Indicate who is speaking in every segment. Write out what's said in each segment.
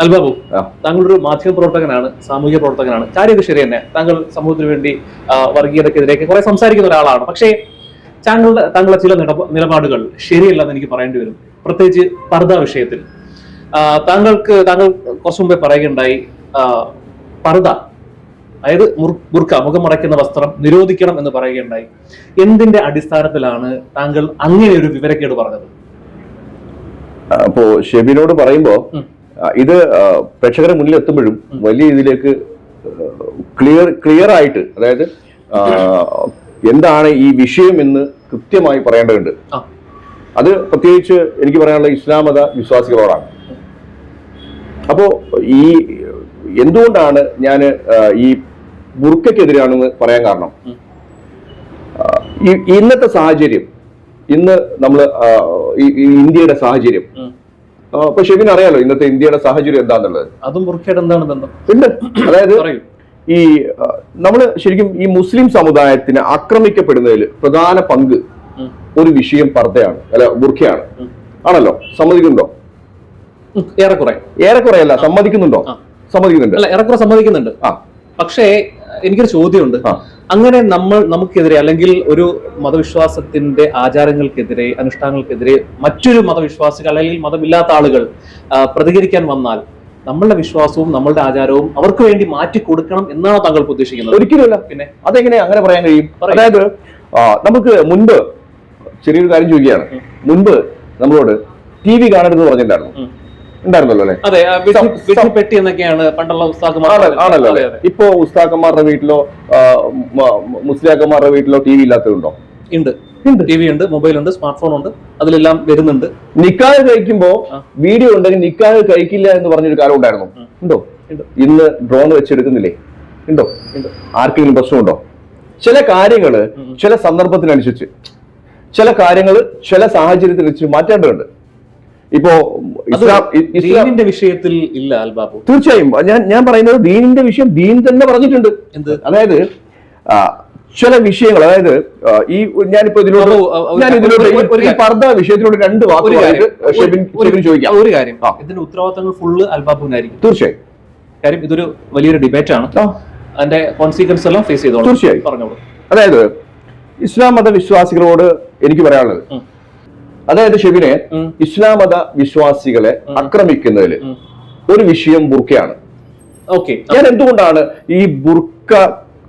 Speaker 1: അൽബാബു. താങ്കളൊരു മാധ്യമ പ്രവർത്തകനാണ് സാമൂഹിക പ്രവർത്തകനാണ്. കാര്യമൊക്കെ ശരി തന്നെ താങ്കൾ സമൂഹത്തിന് വേണ്ടി വർഗീയതയ്ക്ക് വർഗീയതക്കെതിരെയൊക്കെ കുറെ സംസാരിക്കുന്ന ഒരാളാണ്. പക്ഷേ താങ്കളുടെ താങ്കളുടെ ചില നിലപ- നിലപാടുകൾ ശരിയല്ലെന്ന് എനിക്ക് പറയേണ്ടി വരും. പ്രത്യേകിച്ച് പർദ്ദ വിഷയത്തിൽ. താങ്കൾക്ക് താങ്കൾ കുറച്ചു മുമ്പേ പറയുകയുണ്ടായി പർദ പർദ്ദ അതായത് മുർക്ക ബുർക്ക മുഖം മറയ്ക്കുന്ന വസ്ത്രം നിരോധിക്കണം എന്ന് പറയുകയുണ്ടായി. എന്തിന്റെ അടിസ്ഥാനത്തിലാണ് താങ്കൾ അങ്ങനെ ഒരു വിവരക്കേട് പറഞ്ഞത്?
Speaker 2: അപ്പോ ഷെബിനോട് പറയുമ്പോ ഇത് പ്രേക്ഷകരുടെ മുന്നിൽ എത്തുമ്പോഴും വലിയ രീതിയിലേക്ക് ക്ലിയർ ക്ലിയർ ആയിട്ട് അതായത് എന്താണ് ഈ വിഷയം എന്ന് കൃത്യമായി പറയേണ്ടതുണ്ട്. അത് പ്രത്യേകിച്ച് എനിക്ക് പറയാനുള്ള ഇസ്ലാം മത വിശ്വാസികളോടാണ്. അപ്പോ ഈ എന്തുകൊണ്ടാണ് ഞാൻ ഈ ബുർക്കയ്ക്കെതിരാണെന്ന് പറയാൻ കാരണം? ഇന്നത്തെ സാഹചര്യം ഇന്ന് നമ്മൾ ഇന്ത്യയുടെ സാഹചര്യം അപ്പൊ ഷെബിൻ അറിയാലോ ഇന്നത്തെ ഇന്ത്യയുടെ സാഹചര്യം എന്താന്നുള്ളത്.
Speaker 1: അതും ബുർക്കയുടെ എന്താണ് ബന്ധം?
Speaker 2: ഉണ്ട്. അതായത് ഈ നമ്മൾ ശരിക്കും ഈ മുസ്ലിം സമുദായത്തിന് ആക്രമിക്കപ്പെടുന്നതിൽ പ്രധാന പങ്ക് ഒരു വിഷയം പർദ്ദയാണ് അല്ല ബുർഖയാണ്. ആണല്ലോ? സമ്മതിക്കുന്നുണ്ടോ?
Speaker 1: ഏറെക്കുറെ
Speaker 2: ഏറെക്കുറെ. അല്ല സമ്മതിക്കുന്നുണ്ടോ. സമ്മതിക്കുന്നുണ്ട്.
Speaker 1: ഏറെക്കുറെ സമ്മതിക്കുന്നുണ്ട്.
Speaker 2: ആ.
Speaker 1: പക്ഷേ എനിക്കൊരു ചോദ്യമുണ്ട്. അങ്ങനെ നമ്മൾ നമുക്കെതിരെ അല്ലെങ്കിൽ ഒരു മതവിശ്വാസത്തിന്റെ ആചാരങ്ങൾക്കെതിരെ അനുഷ്ഠാനങ്ങൾക്കെതിരെ മറ്റൊരു മതവിശ്വാസികൾ അല്ലെങ്കിൽ മതമില്ലാത്ത ആളുകൾ പ്രതികരിക്കാൻ വന്നാൽ നമ്മളുടെ വിശ്വാസവും നമ്മളുടെ ആചാരവും അവർക്ക് വേണ്ടി മാറ്റി കൊടുക്കണം എന്നാണ് താങ്കൾക്ക് ഉദ്ദേശിക്കുന്നത്?
Speaker 2: ഒരിക്കലുമല്ല.
Speaker 1: പിന്നെ?
Speaker 2: അതെങ്ങനെ അങ്ങനെ പറയാൻ കഴിയും? അതായത് നമുക്ക് മുൻപ് ചെറിയൊരു കാര്യം ചോദിക്കുകയാണ്. മുൻപ് നമ്മളോട് ടി വി കാണരുതെന്ന് പറഞ്ഞിട്ടുണ്ടായിരുന്നു. ഉണ്ടായിരുന്നല്ലോ അല്ലെ?
Speaker 1: അതെ എന്നൊക്കെയാണ് പണ്ടുള്ള
Speaker 2: ആണല്ലോ. അല്ലെ. ഇപ്പോ ഉസ്താക്കന്മാരുടെ വീട്ടിലോ മുസ്ലിയാക്കന്മാരുടെ വീട്ടിലോ ടി വി ഇല്ലാത്തതുണ്ടോ
Speaker 1: ഉണ്ട്.
Speaker 2: ഉണ്ട്.
Speaker 1: ടി വി ഉണ്ട് മൊബൈൽ ഉണ്ട് സ്മാർട്ട് ഫോൺ ഉണ്ട് അതിലെല്ലാം വരുന്നുണ്ട്.
Speaker 2: നിക്കാഹ് കഴിക്കുമ്പോ വീഡിയോ ഉണ്ടെങ്കിൽ നിക്കാഹ് കഴിക്കില്ല എന്ന് പറഞ്ഞൊരു കാലം ഉണ്ടായിരുന്നു. ഉണ്ടോ?
Speaker 1: ഉണ്ട്.
Speaker 2: ഇന്ന് ഡ്രോൺ വെച്ചെടുക്കുന്നില്ലേ? ഉണ്ടോ? ആർക്കെങ്കിലും പ്രശ്നമുണ്ടോ? ചില
Speaker 1: കാര്യങ്ങൾ
Speaker 2: ചില സന്ദർഭത്തിനനുസരിച്ച് ചില കാര്യങ്ങൾ ചില സാഹചര്യത്തിനനുസരിച്ച് മാറ്റേണ്ടതുണ്ട്. ഇപ്പോ
Speaker 1: അത്
Speaker 2: ഇസ്ലാം ഇ-
Speaker 1: ദീനിന്റെ വിഷയത്തിൽ ഇല്ല അൽബാബു
Speaker 2: തീർച്ചയായും. ഞാൻ ഞാൻ പറയുന്നത് ദീനിന്റെ വിഷയം ദീൻ തന്നെ പറഞ്ഞിട്ടുണ്ട്.
Speaker 1: എന്ത്?
Speaker 2: അതായത് ചില വിഷയങ്ങൾ അതായത് ഈ ഞാനിപ്പോ
Speaker 1: ഇതിനോട്
Speaker 2: ഞാൻ
Speaker 1: ഇതിനോട്
Speaker 2: ഈ- പർദ്ദ വിഷയത്തിനോട് രണ്ട് വാക്കുകളായിട്ട് ചോദിക്കാം.
Speaker 1: ഒരു കാര്യം. ഇതിന്റെ ഉത്തരവാദിത്തങ്ങൾ ഫുള്ള് അൽബാബുവിനായിരിക്കും
Speaker 2: തീർച്ചയായും.
Speaker 1: കാര്യം ഇതൊരു വലിയൊരു ഡിബേറ്റ് ആണ് അതിന്റെ കോൺസിക്വൻസ് എല്ലാം ഫേസ് ചെയ്തോളൂ.
Speaker 2: തീർച്ചയായും.
Speaker 1: പറഞ്ഞോളൂ.
Speaker 2: അതായത് ഇസ്ലാം മത വിശ്വാസികളോട് എനിക്ക് പറയാനുള്ളത്. അതായത് ഷെബിനെ
Speaker 1: ഇസ്ലാമത
Speaker 2: ഇസ്ലാം മത വിശ്വാസികളെ ആക്രമിക്കുന്നതിൽ ഒരു വിഷയം ബുർക്കയാണ്.
Speaker 1: ഓക്കെ.
Speaker 2: ഞാൻ എന്തുകൊണ്ടാണ് ഈ ബുർക്ക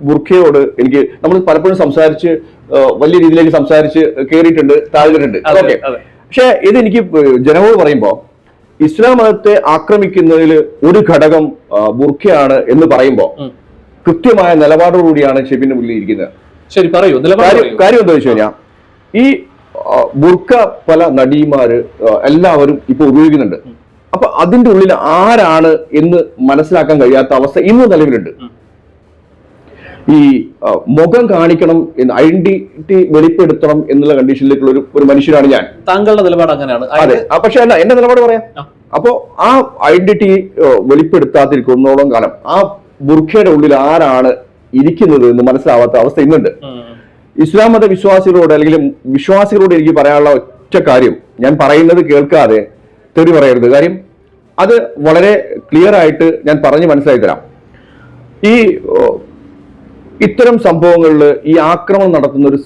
Speaker 2: ബുർഖയോട് എനിക്ക് നമ്മൾ പലപ്പോഴും സംസാരിച്ച് വലിയ രീതിയിലേക്ക് സംസാരിച്ച് കയറിയിട്ടുണ്ട് താഴ്ന്നിട്ടുണ്ട്. ഓക്കെ. പക്ഷെ ഇത് എനിക്ക് ജനങ്ങളോട് പറയുമ്പോൾ ഇസ്ലാം മതത്തെ ആക്രമിക്കുന്നതിൽ ഒരു ഘടകം ബുർഖയാണ് എന്ന് പറയുമ്പോൾ കൃത്യമായ നിലപാടോടുകൂടിയാണ് ഷെബിന്റെ മുന്നിൽ ഇരിക്കുന്നത്.
Speaker 1: ശരി പറയൂ.
Speaker 2: കാര്യം എന്താ വെച്ച് കഴിഞ്ഞാൽ ഈ ബുർക്ക പല നടിമാര് എല്ലാവരും ഇപ്പൊ ഉപയോഗിക്കുന്നുണ്ട്. അപ്പൊ അതിന്റെ ഉള്ളിൽ ആരാണ് എന്ന് മനസ്സിലാക്കാൻ കഴിയാത്ത അവസ്ഥ ഇന്ന് നിലവിലുണ്ട്. ഈ മുഖം കാണിക്കണം എന്ന് ഐഡന്റിറ്റി വെളിപ്പെടുത്തണം എന്നുള്ള കണ്ടീഷനിലേക്കുള്ള ഒരു ഒരു മനുഷ്യനാണ് ഞാൻ.
Speaker 1: താങ്കളുടെ നിലപാട് അങ്ങനെയാണ്.
Speaker 2: അതെ. പക്ഷെ അല്ല എന്റെ നിലപാട് പറയാം. അപ്പോ ആ ഐഡന്റിറ്റി വെളിപ്പെടുത്താതിരിക്കുന്നോളം കാലം ആ ബുർഖയുടെ ഉള്ളിൽ ആരാണ് ഇരിക്കുന്നത് എന്ന് മനസ്സിലാവാത്ത അവസ്ഥ ഇന്നുണ്ട്. ഇസ്ലാം മത വിശ്വാസികളോട് അല്ലെങ്കിൽ വിശ്വാസികളോട് എനിക്ക് പറയാനുള്ള ഒറ്റ കാര്യം ഞാൻ പറയുന്നത് കേൾക്കാതെ തെറി പറയരുത്. കാര്യം അത് വളരെ ക്ലിയർ ആയിട്ട് ഞാൻ പറഞ്ഞ് മനസ്സിലാക്കി തരാം. ഈ ഇത്തരം സംഭവങ്ങളിൽ ഈ ആക്രമണം നടത്തുന്ന ഒരു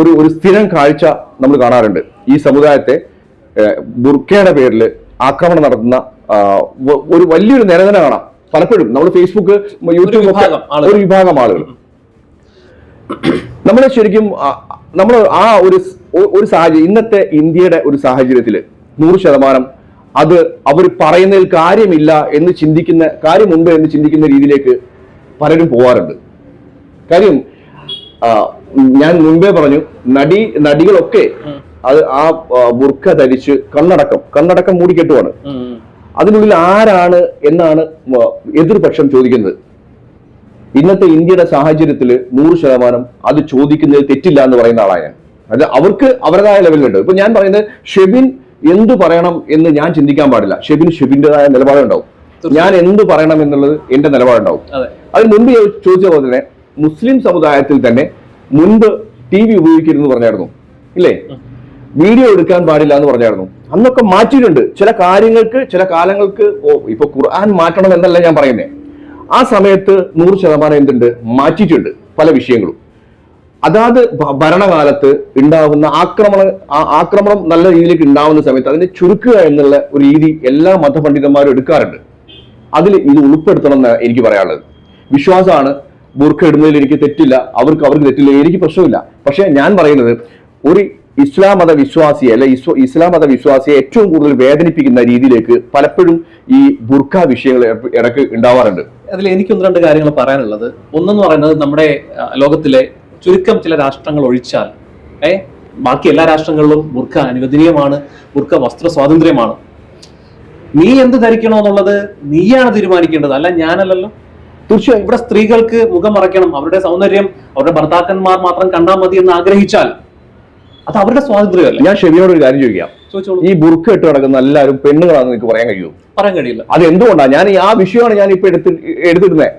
Speaker 2: ഒരു ഒരു സ്ഥിരം കാഴ്ച നമ്മൾ കാണാറുണ്ട്. ഈ സമുദായത്തെ ബുർഖയുടെ ബുർക്കയുടെ പേരിൽ ആക്രമണം നടത്തുന്ന ഒരു വലിയൊരു നിരന്തരം കാണാം. പലപ്പോഴും നമ്മൾ ഫേസ്ബുക്ക് യൂട്യൂബ്. ഒരു വിഭാഗം ആളുകൾ. നമ്മൾ ശരിക്കും നമ്മൾ ആ ഒരു ഒരു സാഹചര്യം ഇന്നത്തെ ഇന്ത്യയുടെ ഒരു സാഹചര്യത്തിൽ നൂറ് ശതമാനം അത് അവർ പറയുന്നതിൽ കാര്യമില്ല എന്ന് ചിന്തിക്കുന്ന കാര്യമുണ്ട് എന്ന് ചിന്തിക്കുന്ന രീതിയിലേക്ക് പലരും പോവാറുണ്ട്. കാര്യം ഞാൻ മുൻപേ പറഞ്ഞു നടി നടികളൊക്കെ അത് ആ ബുർഖ ധരിച്ച് കണ്ണടക്കം കണ്ണടക്കം മൂടിക്കെട്ടുവാണ്. അതിനുള്ളിൽ ആരാണ് എന്നാണ് എതിർപക്ഷം ചോദിക്കുന്നത്. ഇന്നത്തെ ഇന്ത്യയുടെ സാഹചര്യത്തിൽ നൂറ് ശതമാനം അത് ചോദിക്കുന്നതിൽ തെറ്റില്ല എന്ന് പറയുന്ന ആളാണ് ഞാൻ. അത് അവർക്ക് അവരുടേതായ ലെവലിലുണ്ട്. ഇപ്പൊ ഞാൻ പറയുന്നത് ഷെബിൻ എന്തു പറയണം എന്ന് ഞാൻ ചിന്തിക്കാൻ പാടില്ല. ഷെബിൻ ഷെബിന്റെതായ നിലപാടുണ്ടാവും. ഞാൻ എന്ത് പറയണം എന്നുള്ളത് എന്റെ നിലപാടുണ്ടാവും.
Speaker 1: അതെ.
Speaker 2: അതിന് മുൻപ് ചോദിച്ച പോലെ തന്നെ മുസ്ലിം സമുദായത്തിൽ തന്നെ മുൻപ് ടി വി ഉപയോഗിക്കരുതെന്ന് പറഞ്ഞായിരുന്നു. ഇല്ലേ? വീഡിയോ എടുക്കാൻ പാടില്ല എന്ന് പറഞ്ഞായിരുന്നു. അന്നൊക്കെ മാറ്റിയിട്ടുണ്ട്. ചില കാര്യങ്ങൾക്ക് ചില കാലങ്ങൾക്ക് ഓ ഇപ്പൊ ഖുർആൻ മാറ്റണം എന്നല്ല ഞാൻ പറയുന്നത് ആ സമയത്ത് നൂറ് ശതമാനം എന്തുണ്ട്? മാറ്റിയിട്ടുണ്ട് പല വിഷയങ്ങളും. അതാത് ഭരണകാലത്ത് ഉണ്ടാകുന്ന ആക്രമണ ആക്രമണം നല്ല രീതിയിലേക്ക് ഉണ്ടാവുന്ന സമയത്ത് അതിനെ ചുരുക്കുക എന്നുള്ള ഒരു രീതി എല്ലാ മതപണ്ഡിതന്മാരും എടുക്കാറുണ്ട്. അതിൽ ഇത് ഉൾപ്പെടുത്തണം എന്ന് എനിക്ക് പറയാനുള്ളത്. വിശ്വാസമാണ് ബുർഖ ഇടുന്നതിൽ എനിക്ക് തെറ്റില്ല അവർക്ക് അവർക്ക് തെറ്റില്ല എനിക്ക് പ്രശ്നമില്ല. പക്ഷെ ഞാൻ പറയുന്നത് ഒരു ഇസ്ലാം മത വിശ്വാസിയെ അല്ലെ ഇസ്ലാം മത വിശ്വാസിയെ ഏറ്റവും കൂടുതൽ വേദനിപ്പിക്കുന്ന രീതിയിലേക്ക് പലപ്പോഴും ഈ ബുർഖ വിഷയങ്ങൾ ഇടയ്ക്ക് ഉണ്ടാവാറുണ്ട്.
Speaker 1: അതിൽ എനിക്ക് ഒന്ന് രണ്ട് കാര്യങ്ങൾ പറയാനുള്ളത്. ഒന്നെന്ന് പറയുന്നത് നമ്മുടെ ലോകത്തിലെ ചുരുക്കം ചില രാഷ്ട്രങ്ങൾ ഒഴിച്ചാൽ ഏ ബാക്കി എല്ലാ രാഷ്ട്രങ്ങളിലും ബുർഖ അനുവദനീയമാണ് ബുർഖ വസ്ത്ര സ്വാതന്ത്ര്യമാണ് നീ എന്ത് ധരിക്കണോ എന്നുള്ളത് നീയാണ് തീരുമാനിക്കേണ്ടത്. അല്ല ഞാനല്ലല്ലോ.
Speaker 2: തീർച്ചയായും
Speaker 1: ഇവിടെ സ്ത്രീകൾക്ക് മുഖം മറയ്ക്കണം. അവരുടെ സൗന്ദര്യം അവരുടെ ഭർത്താക്കന്മാർ മാത്രം കണ്ടാൽ മതി എന്ന് ആഗ്രഹിച്ചാൽ അത് അവരുടെ സ്വാതന്ത്ര്യമല്ല?
Speaker 2: ഞാൻ ഷെബിയോട് ഒരു കാര്യം ചോദിക്കാം. ഈ ബുർഖ ഇട്ട് കിടക്കുന്ന എല്ലാവരും പെണ്ണുങ്ങളാണെന്ന് എനിക്ക് പറയാൻ കഴിയൂ
Speaker 1: പറയാൻ കഴിയില്ല.
Speaker 2: അത് എന്തുകൊണ്ടാണ്? ഞാൻ ഈ ആ വിഷയമാണ് ഞാൻ ഇപ്പൊ എടുത്ത് എടുത്തിടുന്നത്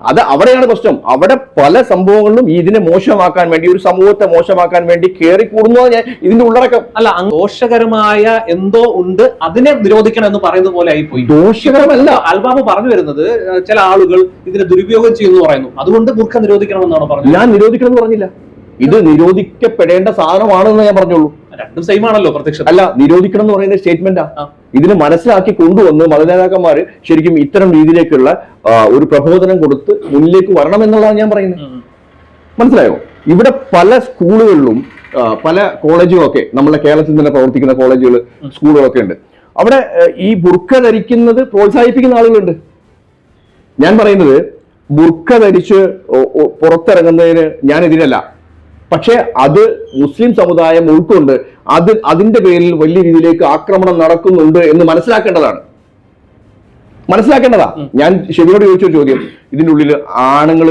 Speaker 2: അത് അവിടെയാണ് പ്രശ്നം. അവിടെ പല സംഭവങ്ങളിലും ഇതിനെ മോശമാക്കാൻ വേണ്ടി ഒരു സമൂഹത്തെ മോശമാക്കാൻ വേണ്ടി കയറി കൂടുന്നു ഞാൻ ഇതിന്റെ ഉള്ളടക്കം.
Speaker 1: അല്ല ദോഷകരമായ എന്തോ ഉണ്ട് അതിനെ നിരോധിക്കണം എന്ന് പറയുന്ന പോലെ ആയിപ്പോയി.
Speaker 2: ദോഷകരമല്ല.
Speaker 1: അൽബാബ് പറഞ്ഞു വരുന്നത് ചില ആളുകൾ ഇതിനെ ദുരുപയോഗം ചെയ്യുന്നു പറയുന്നു. അതുകൊണ്ട് ബുർഖ നിരോധിക്കണം എന്നാണ് പറഞ്ഞത്?
Speaker 2: ഞാൻ നിരോധിക്കണം എന്ന് പറഞ്ഞില്ല. ഇത് നിരോധിക്കപ്പെടേണ്ട സാധനമാണെന്ന് ഞാൻ പറഞ്ഞോളൂ
Speaker 1: രണ്ടും സെയിം ആണല്ലോ പ്രത്യക്ഷം
Speaker 2: അല്ല നിരോധിക്കണം എന്ന് പറയുന്ന സ്റ്റേറ്റ്മെന്റാ. ഇതിന് മനസ്സിലാക്കി കൊണ്ടുവന്ന് മതനേതാക്കന്മാർ ശരിക്കും ഇത്തരം രീതിയിലേക്കുള്ള ഒരു പ്രബോധനം കൊടുത്ത് മുന്നിലേക്ക് വരണം എന്നുള്ളതാണ് ഞാൻ പറയുന്നത്. മനസ്സിലായോ? ഇവിടെ പല സ്കൂളുകളിലും പല കോളേജുകളൊക്കെ നമ്മുടെ കേരളത്തിൽ തന്നെ പ്രവർത്തിക്കുന്ന കോളേജുകൾ സ്കൂളുകളൊക്കെ ഉണ്ട്. അവിടെ ഈ ബുർക്ക ധരിക്കുന്നത് പ്രോത്സാഹിപ്പിക്കുന്ന ആളുകളുണ്ട്. ഞാൻ പറയുന്നത് ബുർക്ക ധരിച്ച് പുറത്തിറങ്ങുന്നതിന് ഞാൻ എതിരല്ല പക്ഷെ അത് മുസ്ലിം സമുദായം ഉൾക്കൊണ്ട് അത് അതിന്റെ പേരിൽ വലിയ രീതിയിലേക്ക് ആക്രമണം നടക്കുന്നുണ്ട് എന്ന് മനസ്സിലാക്കേണ്ടതാണ്. മനസ്സിലാക്കേണ്ടതാ? ഞാൻ ശരിയോട് ചോദിച്ച ചോദ്യം. ഇതിന്റെ ഉള്ളിൽ ആണുങ്ങൾ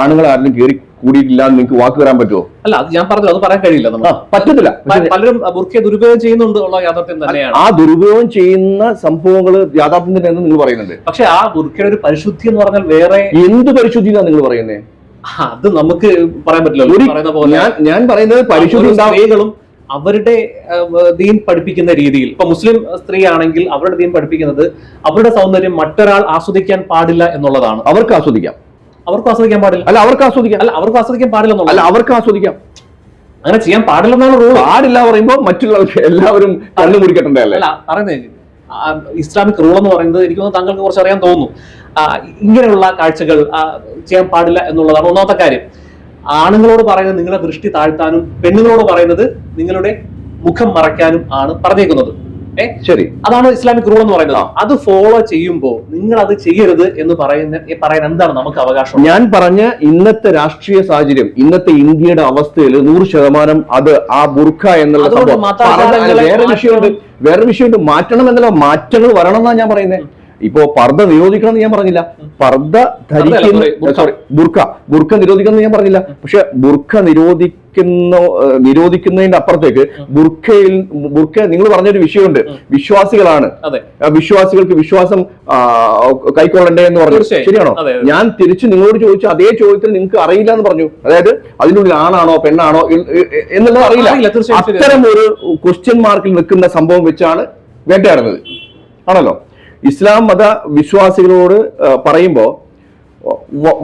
Speaker 2: ആണുങ്ങൾ ആരെങ്കിലും കയറി കൂടിയിട്ടില്ല എന്ന് നിങ്ങൾക്ക് വാക്ക് തരാൻ പറ്റുമോ
Speaker 1: അല്ല അത് ഞാൻ പറഞ്ഞു അത് പറയാൻ കഴിയില്ല
Speaker 2: പറ്റത്തില്ല.
Speaker 1: പലരും ബുർഖയെ ദുരുപയോഗം ചെയ്യുന്നുണ്ട് യാഥാർത്ഥ്യം തന്നെയാണ്.
Speaker 2: ആ ദുരുപയോഗം ചെയ്യുന്ന സംഭവങ്ങൾ യാഥാർത്ഥ്യം തന്നെയാണ് നിങ്ങൾ പറയുന്നുണ്ട്
Speaker 1: പക്ഷെ ആ ബുർഖയുടെ ഒരു പരിശുദ്ധി എന്ന് പറഞ്ഞാൽ വേറെ
Speaker 2: എന്ത് പരിശുദ്ധി നിങ്ങൾ പറയുന്നത്
Speaker 1: അത് നമുക്ക് പറയാൻ പറ്റില്ല
Speaker 2: ഒരു
Speaker 1: പറയുന്ന പോലെ
Speaker 2: ഞാൻ ഞാൻ പറയുന്നത് പരിശുദ്ധ
Speaker 1: സ്ത്രീകളും അവരുടെ ദീൻ പഠിപ്പിക്കുന്ന രീതിയിൽ ഇപ്പൊ മുസ്ലിം സ്ത്രീ ആണെങ്കിൽ അവരുടെ ദീൻ പഠിപ്പിക്കുന്നത് അവരുടെ സൗന്ദര്യം മറ്റൊരാൾ ആസ്വദിക്കാൻ പാടില്ല എന്നുള്ളതാണ്.
Speaker 2: അവർക്ക് ആസ്വദിക്കാം.
Speaker 1: അവർക്ക് ആസ്വദിക്കാൻ പാടില്ല.
Speaker 2: അല്ല അവർക്ക് ആസ്വദിക്കാം.
Speaker 1: അല്ല അവർക്ക് ആസ്വദിക്കാൻ പാടില്ല
Speaker 2: അല്ല അവർക്ക് ആസ്വദിക്കാം.
Speaker 1: അങ്ങനെ ചെയ്യാൻ പാടില്ലെന്നാണ് റൂൾ
Speaker 2: പാടില്ല പറയുമ്പോ മറ്റുള്ളവർക്ക് എല്ലാവരും കണ്ണു മുടിക്കട്ടെ അല്ലേ
Speaker 1: പറയുന്നത് ഇസ്ലാമിക് റൂൾ എന്ന് പറയുന്നത് എനിക്ക് തോന്നുന്നു താങ്കൾക്ക് കുറച്ച് അറിയാൻ തോന്നുന്നു. ഇങ്ങനെയുള്ള കാഴ്ചകൾ ചെയ്യാൻ പാടില്ല എന്നുള്ളതാണ് ഒന്നാമത്തെ കാര്യം. ആണുങ്ങളോട് പറയുന്നത് നിങ്ങളുടെ ദൃഷ്ടി താഴ്ത്താനും പെണ്ണുങ്ങളോട് പറയുന്നത് നിങ്ങളുടെ മുഖം മറയ്ക്കാനും ആണ് പറഞ്ഞേക്കുന്നത്. ഏ?
Speaker 2: ശരി.
Speaker 1: അതാണ് ഇസ്ലാമിക് റൂൾ എന്ന് പറയുന്നത്. അത് ഫോളോ ചെയ്യുമ്പോൾ നിങ്ങൾ അത് ചെയ്യരുത് എന്ന് പറയുന്ന പറയാൻ എന്താണ് നമുക്ക് അവകാശം?
Speaker 2: ഞാൻ പറഞ്ഞ ഇന്നത്തെ രാഷ്ട്രീയ സാഹചര്യം ഇന്നത്തെ ഇന്ത്യയുടെ അവസ്ഥയിൽ നൂറ് ശതമാനം അത് ആ ബുർഖ എന്നുള്ള വേറെ. വിഷയമുണ്ട്. വേറെ വിഷയമുണ്ട്. മാറ്റണം എന്നല്ല മാറ്റങ്ങൾ വരണം എന്നാണ് ഞാൻ പറയുന്നത്. ഇപ്പോ പർദ്ദ നിരോധിക്കണം എന്ന് ഞാൻ പറഞ്ഞില്ല. പർദ്ദ ധരിക്കുന്ന
Speaker 1: ബുർഖ.
Speaker 2: ബുർഖ. നിരോധിക്കുന്ന ഞാൻ പറഞ്ഞില്ല. പക്ഷെ ബുർഖ നിരോധിക്കുന്ന നിരോധിക്കുന്നതിന്റെ അപ്പുറത്തേക്ക് ബുർഖയിൽ ബുർഖ നിങ്ങൾ പറഞ്ഞൊരു വിഷയമുണ്ട്. വിശ്വാസികളാണ്. വിശ്വാസികൾക്ക് വിശ്വാസം കൈക്കൊള്ളണ്ടേ എന്ന് പറഞ്ഞു. ശരിയാണോ. ഞാൻ തിരിച്ചു നിങ്ങളോട് ചോദിച്ചു അതേ ചോദ്യത്തിൽ നിങ്ങൾക്ക് അറിയില്ല എന്ന് പറഞ്ഞു. അതായത് അതിനുള്ളിൽ ആണാണോ പെണ്ണാണോ എന്നുള്ളത്
Speaker 1: അറിയില്ല.
Speaker 2: അത്തരം ഒരു ക്വസ്റ്റ്യൻ മാർക്കിൽ നിൽക്കുന്ന സംഭവം വെച്ചാണ് വേട്ടയാടുന്നത്. ആണല്ലോ? ഇസ്ലാം മത വിശ്വാസികളോട് പറയുമ്പോൾ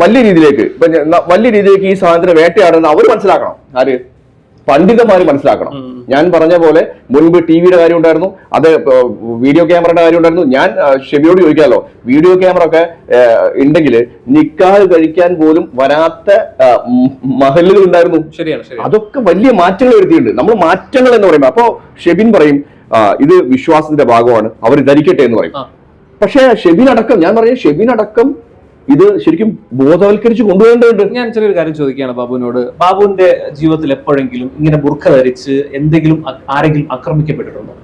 Speaker 2: വലിയ രീതിയിലേക്ക് ഇപ്പൊ വലിയ രീതിയിലേക്ക് ഈ സാധനത്തിന് വേട്ടയാടുന്ന അവർ മനസ്സിലാക്കണം. ആര്? പണ്ഡിതന്മാർ മനസ്സിലാക്കണം. ഞാൻ പറഞ്ഞ പോലെ മുൻപ് ടി വിയുടെ കാര്യം ഉണ്ടായിരുന്നു അത് വീഡിയോ ക്യാമറയുടെ കാര്യം ഉണ്ടായിരുന്നു. ഞാൻ ഷെബിയോട് ചോദിക്കാമല്ലോ വീഡിയോ ക്യാമറ ഒക്കെ ഉണ്ടെങ്കിൽ നിക്കാഹ് കഴിക്കാൻ പോലും വരാത്ത മഹലുകൾ ഉണ്ടായിരുന്നു.
Speaker 1: ശരിയാണ് ശരി
Speaker 2: അതൊക്കെ വലിയ മാറ്റങ്ങൾ വരുത്തിയിട്ടുണ്ട്. നമ്മൾ മാറ്റങ്ങൾ എന്ന് പറയുമ്പോൾ അപ്പോ ഷെബിൻ പറയും ഇത് വിശ്വാസത്തിന്റെ ഭാഗമാണ് അവർ ധരിക്കട്ടെ എന്ന് പറയും. പക്ഷേ ഷെബിൻ അടക്കം ഞാൻ പറയാം ഷെബിൻ അടക്കം ഇത് ശരിക്കും ബോധവൽക്കരിച്ച് കൊണ്ടുപോകേണ്ടതുണ്ട്
Speaker 1: ഞാൻ ചെറിയൊരു കാര്യം ചോദിക്കുകയാണ് ബാബുവിനോട്. ബാബുവിന്റെ ജീവിതത്തിൽ എപ്പോഴെങ്കിലും ഇങ്ങനെ ബുർഖ ധരിച്ച് എന്തെങ്കിലും ആരെങ്കിലും ആക്രമിക്കപ്പെട്ടിട്ടുണ്ടോ?